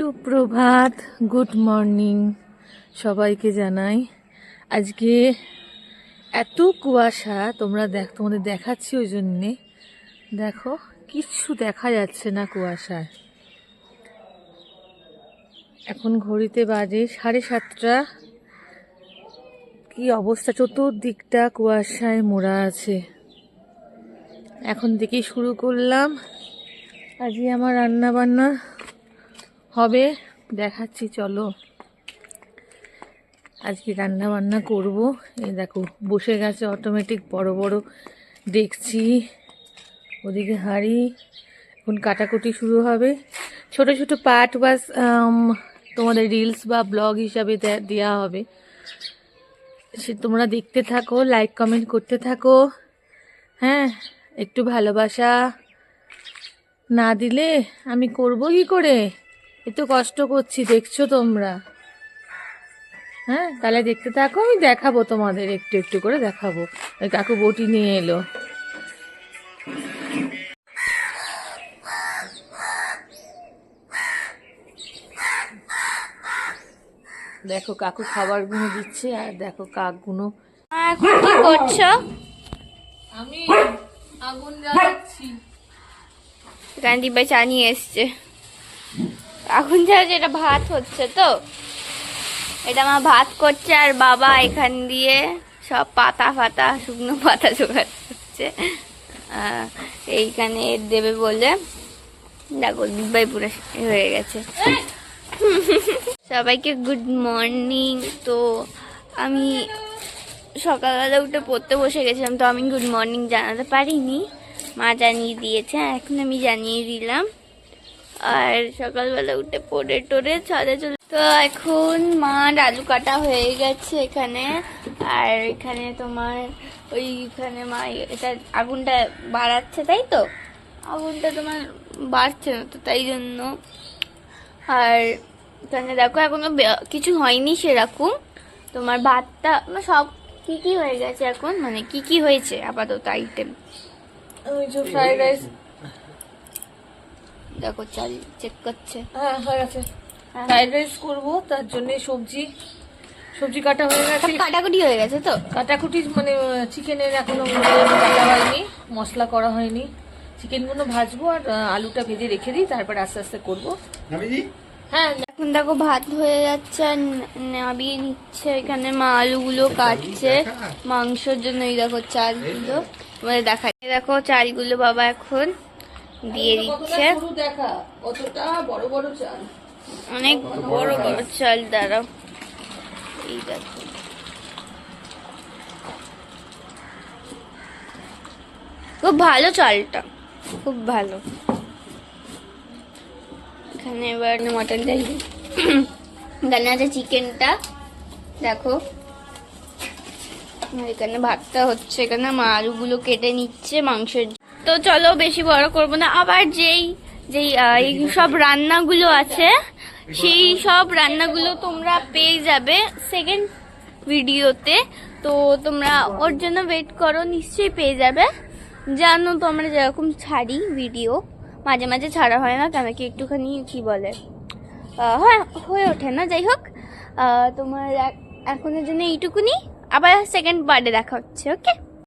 সুপ্রভাত, good morning সবাইকে জানাই। আজকে এত কুয়াশা, তোমরা দেখ, তোমাদের দেখাচ্ছি ওই জন্যে। দেখো, কিচ্ছু দেখা যাচ্ছে না কুয়াশায়। এখন ঘড়িতে বাজে সাড়ে সাতটা। কি অবস্থা? চতুর্দিকটা কুয়াশায় মোড়া আছে। এখন থেকেই শুরু করলাম। আজকে আমার রান্না বান্না হবে, দেখাচ্ছি, চলো। আজকে রান্না বান্না করব। এই দেখো, বসে গেছে অটোমেটিক বড় বড়, দেখছি। ওদিকে হাঁড়ি, এখন কাটাকুটি শুরু হবে। ছোট ছোট পার্ট বা তোমাদের রিলস বা ব্লগ হিসাবে দে- দেওয়া হবে। সে তোমরা দেখতে থাকো লাইক কমেন্ট করতে থাকো। হ্যাঁ একটু ভালোবাসা না দিলে আমি করব কি করে? এত কষ্ট করছি দেখছ তোমরা? হ্যাঁ তাহলে দেখতে থাকো আমি দেখাবো তোমাদের একটু একটু করে দেখাবো। ওই কাকু বটি নিয়ে এলো। দেখো কাকু খাবারগুলো দিচ্ছে আর দেখো কাকগুলো এখন কি করছ? আমি আগুন জ্বালাচ্ছি। গান্ধী ভাই চা নিয়ে এসছে। এখন যা যেটা ভাত হচ্ছে তো, এটা মা ভাত করছে আর বাবা এখান দিয়ে সব পাতা ফাতা, শুকনো পাতা জোগাড় করছে এইখানে দেবে বলে, দেখো দিব্যাই পুরো হয়ে গেছে। সবাইকে গুড মর্নিং তো আমি সকালবেলা উঠে পড়তে বসে গেছিলাম, তো আমি গুড মর্নিং জানাতে পারিনি। মা জানিয়ে দিয়েছে, এখন আমি জানিয়ে দিলাম। আর সকালবেলা উঠে পড়ে টোরে ছাদে চলে তো এখন মার আলু কাটা হয়ে গেছে এখানে। আর এখানে তোমার ওইখানে মা এটা আগুনটা বাড়াচ্ছে, তাই তো? আগুনটা তোমার বাড়ছে না তো, তাই জন্য। আর এখানে দেখো, এখনও কিছু হয়নি সেরকম। তোমার ভাতটা মানে সব কি কি হয়ে গেছে এখন? মানে কি কি হয়েছে আপাতত আইটেম ফ্রাইড রাইস দেখো চাল চেক করছে। হ্যাঁ হয়ে গেছে। হ্যাঁ। ফ্রাইড রাইস করব তার জন্য সবজি সবজি কাটা হয়ে গেছে। সব কাটাকুটি হয়ে গেছে তো? কাটাকুটি মানে চিকেনের এখনও কাটা হয়নি মশলা করা হয়নি। চিকেনগুলো ভাজবো আর আলুটা ভেজে রেখে দিই তারপর আস্তে আস্তে করব। হ্যাঁ এখন দেখো ভাত হয়ে যাচ্ছে আর নাবিয়ে নিচ্ছে। এখানে মা আলুগুলো কাটছে। মাংসের জন্য এই দেখো চালগুলো। তোমাদের দেখাই। দেখো চালগুলো বাবা এখন দিয়ে দিচ্ছে। কতটা সরু দেখা? কতটা বড় বড় চাল? অনেক বড় বড় চাল? দাঁড়াও। এই দেখো। খুব ভালো চালটা। খুব ভালো। এখানে এবার মটন ডাল দিই। এখানে আছে চিকেনটা। দেখো। এখানে ভাতটা হচ্ছে এখানে মা আলুগুলো কেটে নিচ্ছে মাংসের তো চলো বেশি বড় করব না। আবার যেই যেই সব রান্নাগুলো আছে, সেই সব রান্নাগুলো তোমরা পেয়ে যাবে সেকেন্ড ভিডিওতে তো তোমরা ওর জন্য ওয়েট করো, নিশ্চয়ই পেয়ে যাবে। জানো তো আমরা যেরকম ছাড়ি ভিডিও মাঝে মাঝে ছাড়া হয় না, কেন কি একটুখানি কি বলে? হয়, হয়ে ওঠে না, যাই হোক। তোমার এখনের জন্য এইটুকুনি। আবার সেকেন্ড বার্থডে দেখা হচ্ছে ওকে